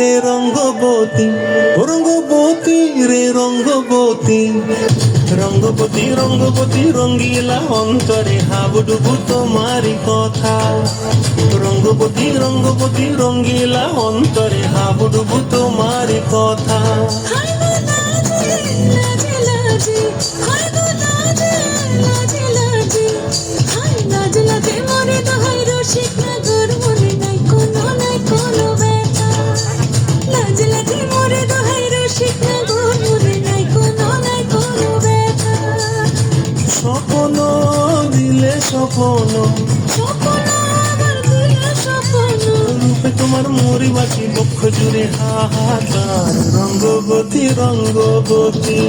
রঙ্গবতী ও রঙ্গবতী রে রঙ্গবতী। রঙ্গবতী রঙ্গবতী, রঙ্গিলা অন্তরে হাবুডুবু তোমারই কথা। রঙ্গবতী রঙ্গবতী, রঙ্গিলা অন্তরে হাবুডুবু তোমারই কথা। হায় গো লাজে লাজে স্বপ্ন দিলে স্বপ্ন। রূপে তোমার মরি বাঁচি বক্ষ জুড়ে হাহাকার রঙ্গবতী রঙ্গবতী।